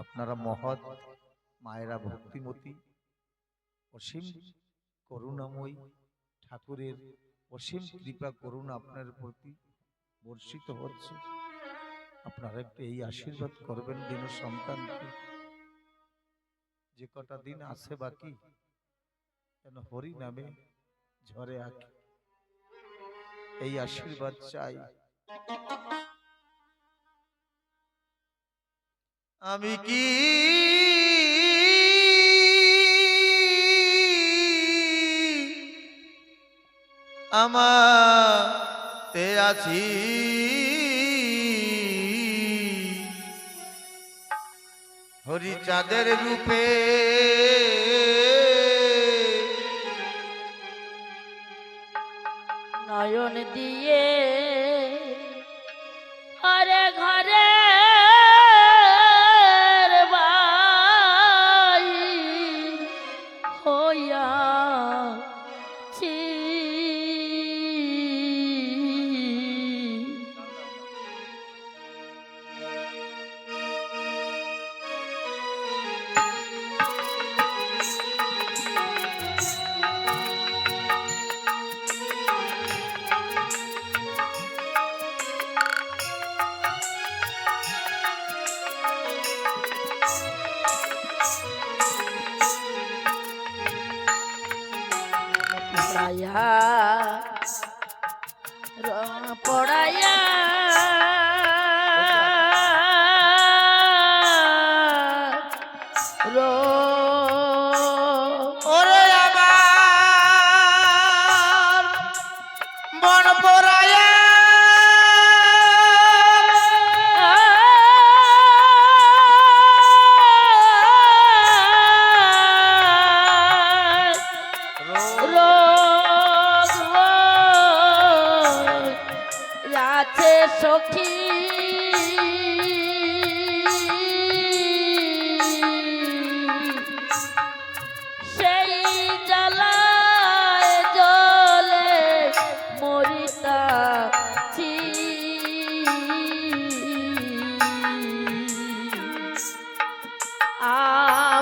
আপনারা মহৎ, মায়েরা ভক্তিমতী, অসীম করুণাময়ী ঠাকুরের অসীম কৃপা, করুণা আপনার প্রতি বর্ষিত হচ্ছে। আপনারা একটু এই আশীর্বাদ করবেন দিন সন্তানকে। যে কটা দিন আছে বাকি, যেন হরি নামে ঝরে আঁকে। এই আশীর্বাদ চাই। আমি কি আমাতে আছি? হরিচাঁদের রূপে নয়ন দিয়ে পড়ায়া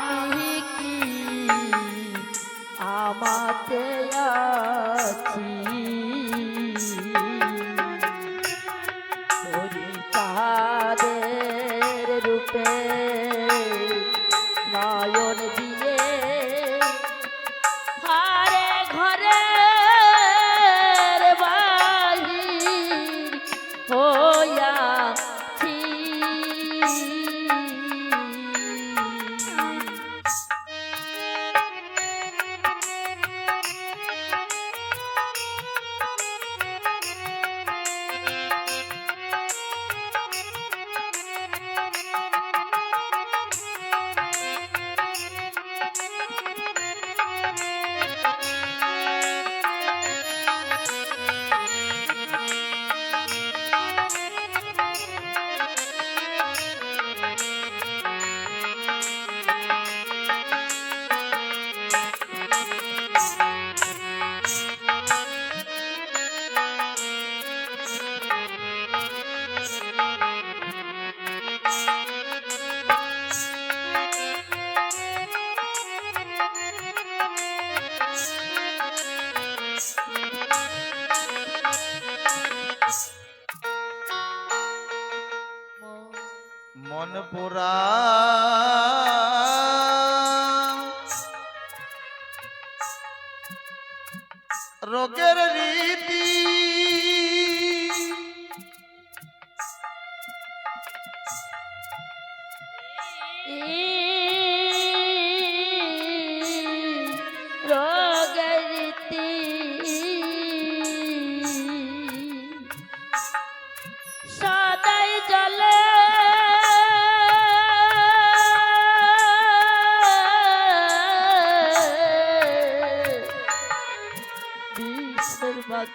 আমি কি আমাতে আছি? পোড়া রোগের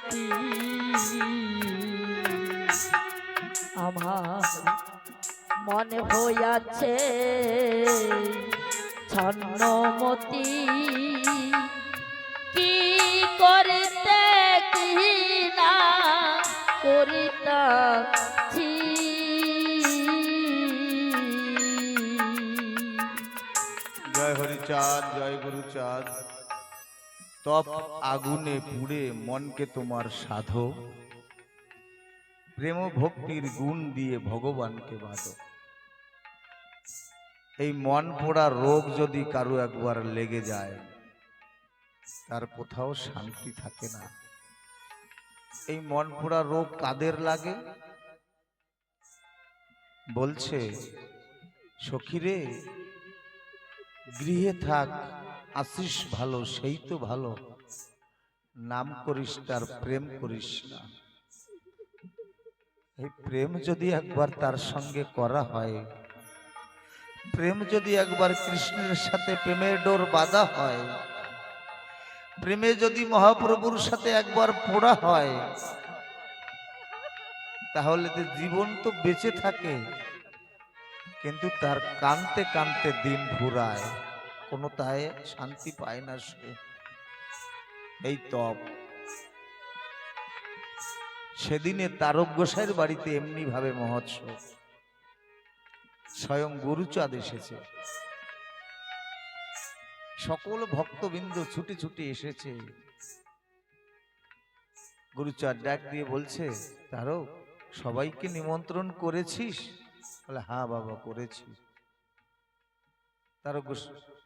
বিশ্বের আমার মনে হইয়াছে ছন্নমতি কি করিতে কি না করিতাছি। জয় হরিচাঁদ জয় গুরুচাঁদ। তপ আগুনে পুড়ে মনকে তোমার সাধো প্রেম ভক্তির গুণ দিয়ে ভগবানকে বাঁধো এই মন পোড়া রোগ যদি কারও একবার লেগে যায়, তার কোথাও শান্তি থাকে না। এই মন পোড়া রোগ কাদের লাগে? বলছে, সখীরে, গৃহে থাক আসিস ভালো, সেই তো ভালো। নাম করিস তার, প্রেম করিস না। এই প্রেম যদি একবার তার সঙ্গে করা হয়, প্রেম যদি একবার কৃষ্ণের সাথে প্রেমের ডোর বাঁধা হয়, প্রেমে যদি মহাপ্রভুর সাথে একবার পোড়া হয়, তাহলে তো জীবন তো বেঁচে থাকে, কিন্তু তার কানতে কানতে দিন ফুরায় কোনো শান্তি পায় না সে। এই তপ সেদিনে তারক গোসাইয়ের বাড়িতে এমনি ভাবে মহোৎসব। স্বয়ং গুরুচাঁদ এসেছে। সকল ভক্তবৃন্দ ছুটে ছুটে এসেছে। গুরুচাঁদ ডাক দিয়ে বলছে, তারক, সবাইকে নিমন্ত্রণ করেছিস? বলে হ্যাঁ বাবা, করেছি। তারক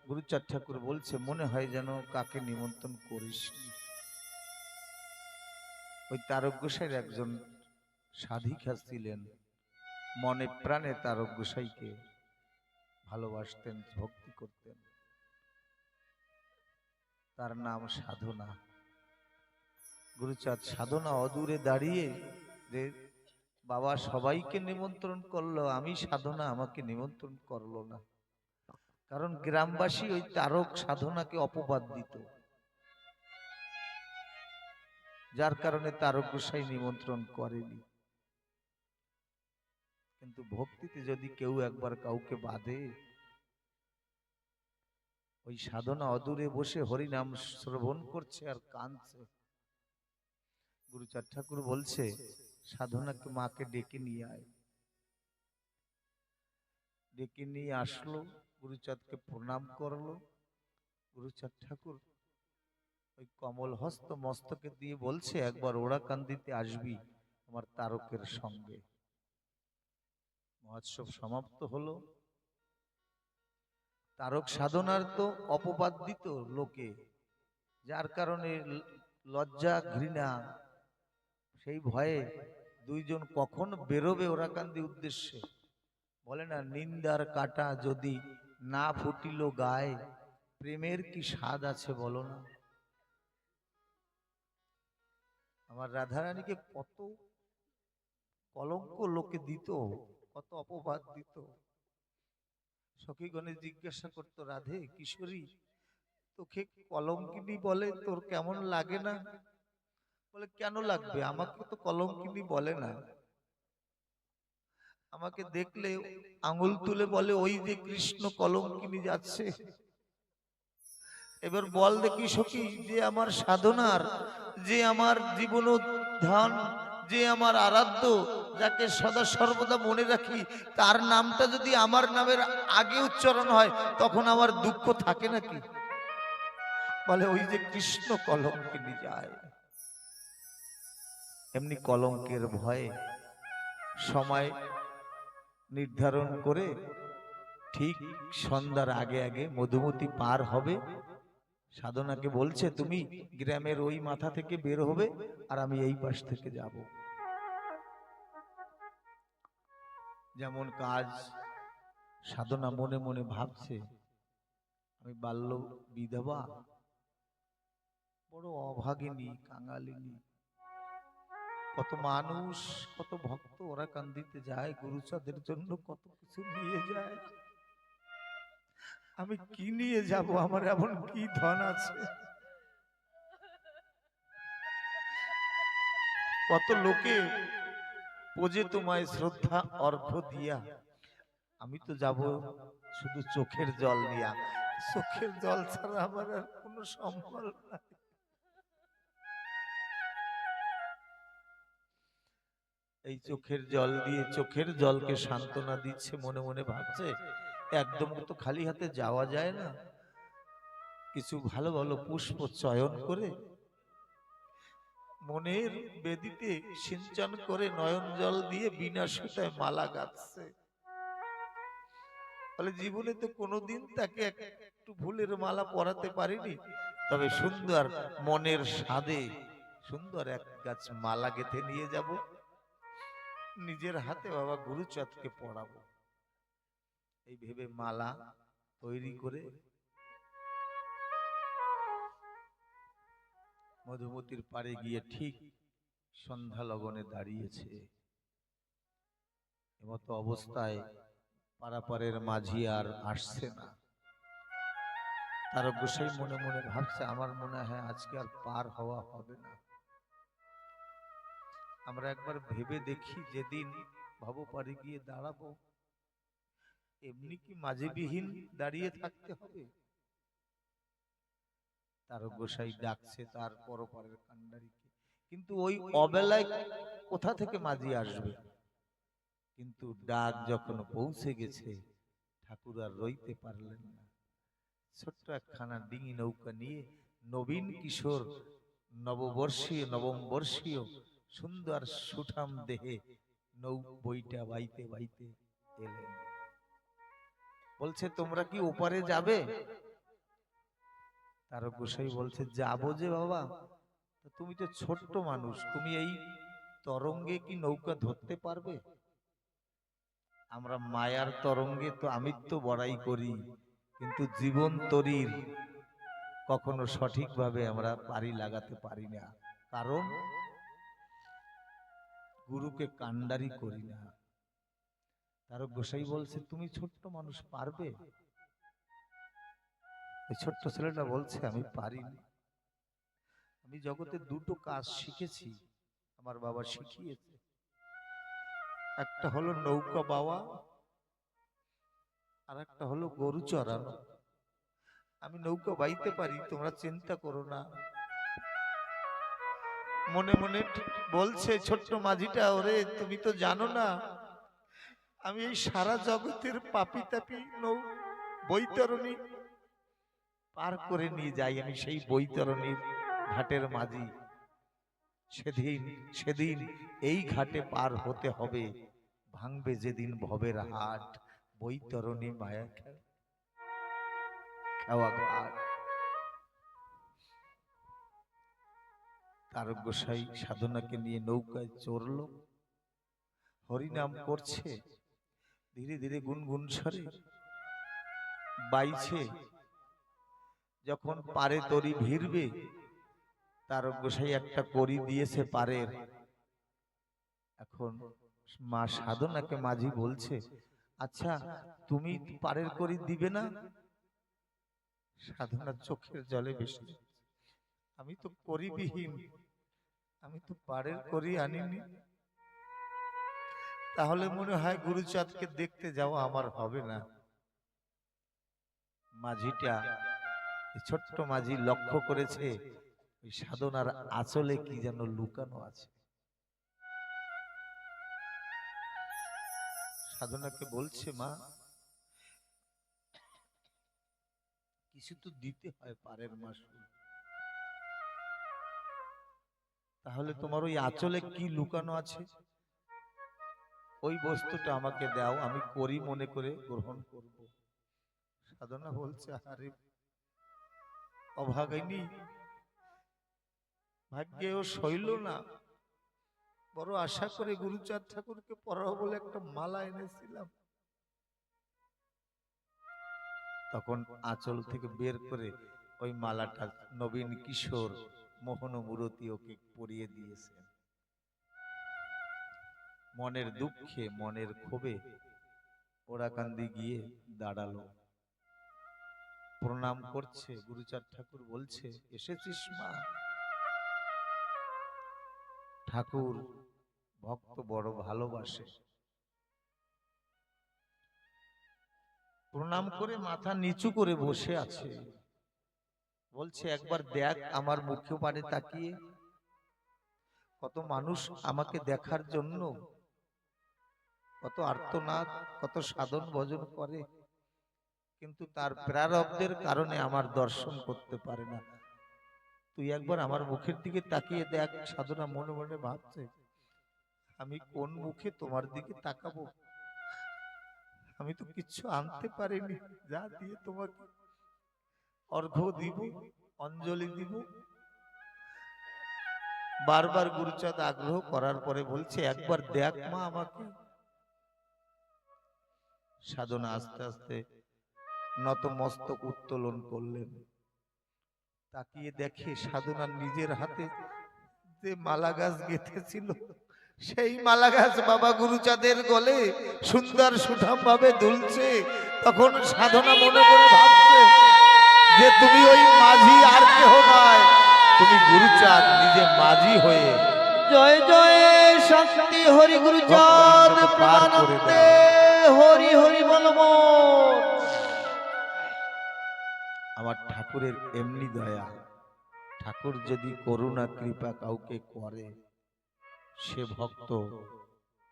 গুরুচাঁদ ঠাকুর বলছে, মনে হয় যেন কাকে নিমন্ত্রণ করিস ওই তারক গোসাইয়ের একজন সাধিকা ছিলেন। মনে প্রাণে তারক গোসাইকে ভালোবাসতেন, ভক্তি করতেন। তার নাম সাধনা। গুরুচাঁদ সাধনা অদূরে দাঁড়িয়ে যে, বাবা সবাইকে নিমন্ত্রণ করল, আমি সাধনা আমাকে নিমন্ত্রণ করল না। কারণ গ্রামবাসী ওই তারক সাধনাকে অপবাদ দিত। যার কারণে তারক গোসাই নিমন্ত্রণ করেনি। কিন্তু ভক্তিতে যদি কেউ একবার কাউকে বাঁধে, ওই সাধনা অদূরে বসে হরিনাম শ্রবণ করছে আর কাঁদছে। গুরুচার ঠাকুর বলছে, সাধনাকে মাকে ডেকে নিয়ে আয়। ডেকে নিয়ে আসলো গুরুচাঁদকে প্রণাম করল। গুরুচাঁদ ঠাকুর ওই কমল হস্ত মস্তকে দিয়ে বলছে, একবার ওরা কান্দিতে আসবি আমার তারকের সঙ্গে। মহোৎসব সমাপ্ত হলো। তারক সাধনার তো অপবাদ দিত লোকে, যার কারণে লজ্জা, ঘৃণা, সেই ভয়ে দুইজন কখন বেরোবে ওরাকান্দি উদ্দেশ্যে? বলে না, নিন্দার কাটা যদি না ফুটিল গায়ে, প্রেমের কি স্বাদ আছে বলো না? আমার রাধারানীকে কত কলঙ্ক লোকে দিত, কত অপবাদ দিত। সখীগণে জিজ্ঞাসা করতো, রাধে, কিশোরী, তোকে কলঙ্কিনী বলে তোর কেমন লাগে না? বলে, কেন লাগবে? আমাকে তো কলঙ্কিনী বলে না। আমাকে দেখলে আঙুল তুলে বলে ওই যে কৃষ্ণ কলম কিনে যাচ্ছে। এবার বল দেখি সখী যে আমার সাধনার যে আমার জীবন ধান যে আমার আরাধ্য যাকে সদা সর্বদা মনে রাখি তার নামটা যদি আমার নামের আগে উচ্চারণ হয় তখন আমার দুঃখ থাকে নাকি? বলে ওই যে কৃষ্ণ কলম কিনে যায়। এমনি কলঙ্কের ভয়ে সময় নির্ধারণ করে ঠিক সন্ধ্যার আগে আগে মধুমতি পার হবে। সাধনাকে বলছে, তুমি গ্রামের ওই মাথা থেকে বের হবে আর আমি এই পাশ থেকে যাব। যেমন কাজ সাধনা মনে মনে ভাবছে, আমি বাল্য বিধবা, বড় অভাগিনী, কাঙালিনী কত মানুষ, কত ভক্ত ওরা কান্দিতে যায়, গুরুচাঁদের জন্য কত কিছু নিয়ে যায়। আমি কি নিয়ে যাব? আমার এমন কি ধন আছে? কত লোকে পোজে তোমায় শ্রদ্ধা, অর্ঘ্য দিয়া। আমি তো যাব শুধু চোখের জল দিয়া চোখের জল ছাড়া আমার আর কোনো সম্বল নাই। এই চোখের জল দিয়ে চোখের জলকে সান্ত্বনা দিচ্ছে, মনে মনে ভাবছে, একদম তো খালি হাতে যাওয়া যায় না। কিছু ভালো ভালো পুষ্প চয়ন করে, মনের বেদিতে সিঞ্চন করে নয়ন জল দিয়ে বিনা সুতায় মালা গাঁথছে। ফলে জীবনে তো কোনোদিন তাকে এক- একটু ফুলের মালা পরাতে পারিনি, তবে সুন্দর মনের স্বাদে সুন্দর এক গাছ মালা গেঁথে নিয়ে যাব। নিজের হাতে বাবা গুরুচাঁদকে পড়াবো। এই ভেবে মালা তৈরি করে মধুমতির পারে গিয়ে ঠিক সন্ধ্যা লগনে দাঁড়িয়েছে। এমতো অবস্থায় পারাপারের মাঝি আর আসছে না। তার গোসাই মনে মনে ভাবছে, আমার মনে হয় আজকে আর পার হওয়া হবে না। আমরা একবার ভেবে দেখি যেদিন ভাবো পারে গিয়ে দাঁড়াবো, এমনি কি মাঝিবিহীন দাঁড়িয়ে থাকতে হবে? তার গোসাই ডাকছে তার পরপারের কান্ডারিকে কিন্তু ওই অবেলায় কোথা থেকে মাঝি আসবে? কিন্তু ডাক যখন পৌঁছে গেছে, ঠাকুর আর রইতে পারলেন না। ছোট্ট একখানা ডিঙি নৌকা নিয়ে নবীন কিশোর নববর্ষীয় নবম বর্ষীয় সুন্দর সুঠাম দেহে নৌ বইটা বাইতে বাইতে এলেন বলছে তোমরা কি ওপারে যাবে? তার গোসাই বলছে যাব যে বাবা তুমি তো ছোট্ট মানুষ তুমি এই তরঙ্গে কি নৌকা ধরতে পারবে? আমরা মায়ার তরঙ্গে তো আমিত্ব বড়াই করি কিন্তু জীবন তরির কখনো সঠিকভাবে আমরা পারি লাগাতে পারি না। কারণ গুরুকে কান্ডারি করি না। তার গোসাই বলছে, তুমি ছোট্ট মানুষ পারবে? ওই ছোট্ট ছেলেটা বলছে, আমি পারিনি। আমি জগতে দুটো কাজ শিখেছি। আমার বাবা শিখিয়েছে। একটা হলো নৌকা বাওয়া, আর একটা হলো গরু চড়ানো। আমি নৌকা বাইতে পারি, তোমরা চিন্তা করো না। মনে মনে ঠিক বলছে, ছোট্ট মাঝিটা, ওরে, তুমি তো জানো না, আমি এই সারা জগতের পাপি তাপি নৌ বৈতরণী পার করে নিয়ে যাই, আমি সেই বৈতরণীর ঘাটের মাঝি। সেদিন সেদিন এই ঘাটে পার হতে হবে, ভাঙবে যেদিন ভবের হাট, বৈতরণী মায়া খেওয়া ঘাট। তার গোসাই সাধনাকে নিয়ে নৌকায় চড়ল। হরিনাম করছে। ধীরে ধীরে গুনগুন সরে বাইছে। যখন পারে তরি ভিড়বে তার গোসাই একটা করি দিয়েছে পারের। এখন মা সাধনাকে মাঝি বলছে আচ্ছা তুমি পারের করি দিবে না? সাধনার চোখের জলে বেশি আমি তো করিবিহীন আমি তো পারের করি আনিনি। তাহলে মনে হয় গুরুচাঁদকে দেখতে যাওয়া আমার হবে না। মাঝিটা ছোট্ট মাঝি লক্ষ্য করেছে ওই সাধনার আঁচলে কি যেন লুকানো আছে। সাধনাকে বলছে মা কিছু তো দিতে হয় পারের মাসুল। তাহলে তোমার ওই আঁচলে কি লুকানো আছে? ওই বস্তুটা আমাকে দাও আমি করি মনে করে গ্রহণ করব। সাধনা বলছে আরে অভাগাইনি ভাগ্যেও সইল না। বড় আশা করে গুরুচাঁদ ঠাকুরকে পড়াবো বলে একটা মালা এনেছিলাম। তখন আঁচল থেকে বের করে ওই মালাটা নবীন কিশোর মোহন মূরতি ওকে পরিয়ে দিয়েছে মনের দুঃখে, মনের ক্ষোভে ওরাকান্দি গিয়ে দাঁড়াল। প্রণাম করছে, গুরুচাঁদ ঠাকুর বলছে, এসেছিস মা? ঠাকুর ভক্ত বড় ভালোবাসে। প্রণাম করে মাথা নিচু করে বসে আছে। বলছে একবার দেখ আমার মুখে পারে তাকিয়ে। কত মানুষ আমাকে দেখার জন্য কত আর্তনাদ কত সাধন ভজন করে। কিন্তু তার প্রারব্ধের কারণে আমার দর্শন করতে পারে না। তুই একবার আমার মুখের দিকে তাকিয়ে দেখ সাধনা মনে মনে ভাবছে আমি কোন মুখে তোমার দিকে তাকাবো? আমি তো কিচ্ছু আনতে পারিনি যা দিয়ে তোমাকে অর্ঘ্য দিব, অঞ্জলি দিব। বারবার গুরুচাঁদ আগ্রহ করার পরে বলছে, একবার দেখ মা আমাকে। সাধনা আস্তে আস্তে নতমস্তক উত্তোলন করলেন। তাকিয়ে দেখে সাধনা নিজের হাতে যে মালা গাছ গেঁথেছিল, সেই মালা গাছ বাবা গুরুচাঁদের গলে সুন্দর সুঠাম ভাবে দুলছে। তখন সাধনা মনে করে ভাবছে যে তুমি ওই মাঝি আর কেহ নয়। তুমি গুরুচাঁদ নিজে মাঝি হয়ে জয় জয় শক্তি হরি গুরু চাঁদ ভক্তবৃন্দ পার করে প্রেমানন্দে হরি হরি বলব আমার ঠাকুরের এমনি দয়া। ঠাকুর যদি করুণা কৃপা কাউকে করে সে ভক্ত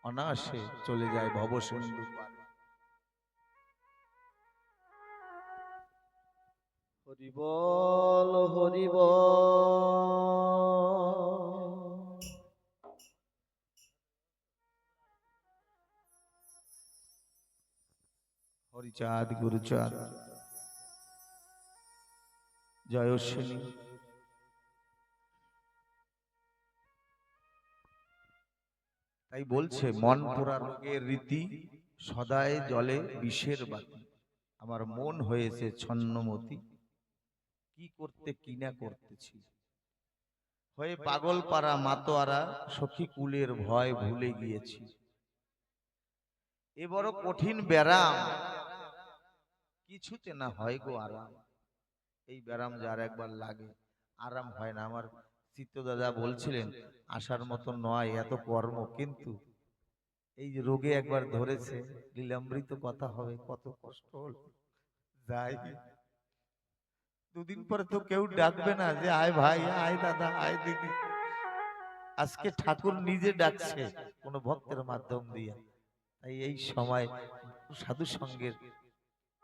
অনায়াসে চলে যায় ভবসিন্ধু পারে। হরি বল হরি হরিচাঁদ, গুরুচাঁদ। জয়শ্বিনী তাই বলছে, মন পোড়া রোগের রীতি, সদায় জলে বিষের বাতি। আমার মন হয়েছে ছন্নমতি। কি করতে কিনা করতেছি। হয়ে পাগল পাড়া মাতোয়ারা সখী কুলের ভয় ভুলে গিয়েছি। এ বড় কঠিন ব্যারাম। কিছুতে না হয় গো আরাম। এই ব্যারাম যার একবার লাগে। আরাম হয় না। আমার চিত্ত দাদা বলছিলেন আসার মতো নয় এত কর্ম। কিন্তু এই যে রোগে একবার ধরেছে লীলামৃত কথা হবে কত কষ্ট হল। যাই দুদিন পরে তো কেউ ডাকবে না যে, আয় ভাই, আয় দাদা, আয় দিদি। আজকে ঠাকুর নিজে ডাকছে কোন ভক্তের মাধ্যম দিয়ে। তাই এই সময় সাধু সঙ্গের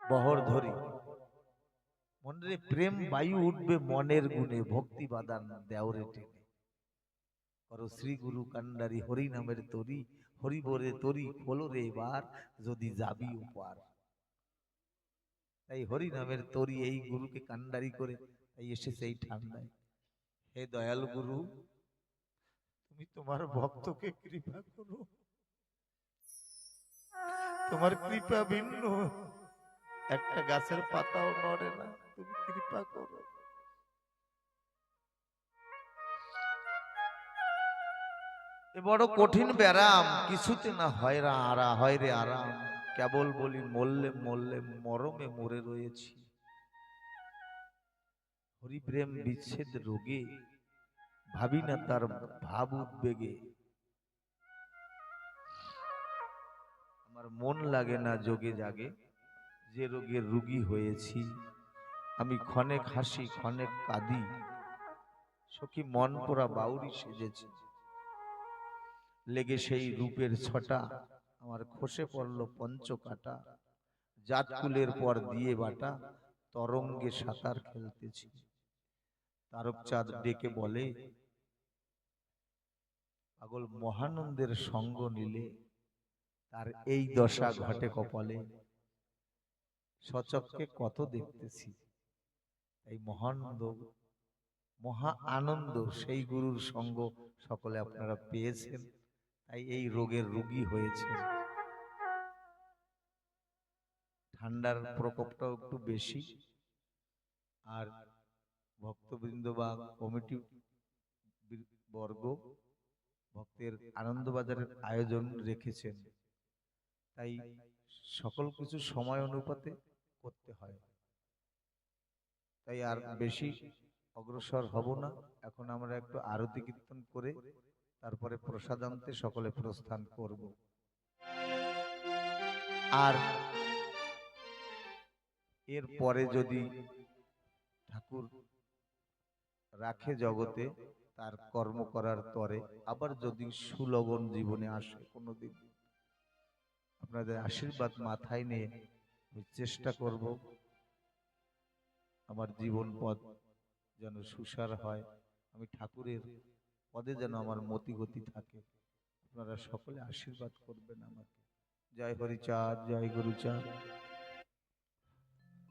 বহর ধরি। মনে প্রেম বায়ু উঠবে মনের গুণে, ভক্তি বাদান দেওরে টেনে। করো শ্রী গুরু কান্ডারি হরি নামের তরি হরি বরে তরি, খোলো রে এবার, যদি যাবি উপার তাই হরি নামের তরি এই গুরুকে কান্ডারি করে তাই এসেছে এই ঠান্ডায়। হে দয়াল গুরু, তুমি তোমার ভক্তকে কৃপা করো। তোমার কৃপা ভিন্ন। একটা গাছের পাতাও নড়ে না, তুমি কৃপা করো। বড় কঠিন ব্যারাম, কিছুতে না হয় রা, আরা, হয় রে আরাম। কেবল বলি, মরলে মরলে মরমে মরে রয়েছি। হরিপ্রেম বিচ্ছেদ রোগে, ভাবি না তার ভাব উদ্বেগে। আমার মন লাগে না যোগে জাগে, যে রোগের রুগী হয়েছি। আমি ক্ষণেক হাসি, ক্ষণেক কাঁদি, সখী মন পোড়া বাউরি সেজেছি। লেগে সেই রূপের ছটা আমার খসে পড়ল পঞ্চকাটা। জাতকুলের পর দিয়ে বাটা তরঙ্গে সাঁতার খেলতেছি। তারকচাঁদ ডেকে বলে পাগল মহানন্দের সঙ্গ নিলে তার এই দশা ঘটে কপালে। সচককে কত দেখতেছি। এই মহানন্দ মহা আনন্দ সেই গুরুর সঙ্গ সকলে আপনারা পেয়েছেন। তাই এই রোগের রোগী হয়েছে। ঠান্ডার প্রকোপটাও একটু বেশি। আর ভক্তবৃন্দ বা কমিটি বর্গ ভক্তের আনন্দবাজারের আয়োজন রেখেছেন। তাই সকল কিছু সময় অনুপাতে করতে হয়। তাই আর বেশি অগ্রসর হব না। এখন আমরা একটু আরতি কীর্তন করে তারপরে প্রসাদ আনতে সকলে প্রস্থান করব। আর এর পরে যদি ঠাকুর রাখে জগতে, তার কর্ম করার তরে আবার যদি সুলগন জীবনে আসে কোনোদিন। আপনাদের আশীর্বাদ মাথায় নিয়ে আমি চেষ্টা করব। আমার জীবন পথ যেন সুসার হয়। আমি ঠাকুরের পদে যেন আমার মতিগতি থাকে। আপনারা সকলে আশীর্বাদ করবেন আমাকে। জয় হরিচাঁদ। জয় গুরুচাঁদ।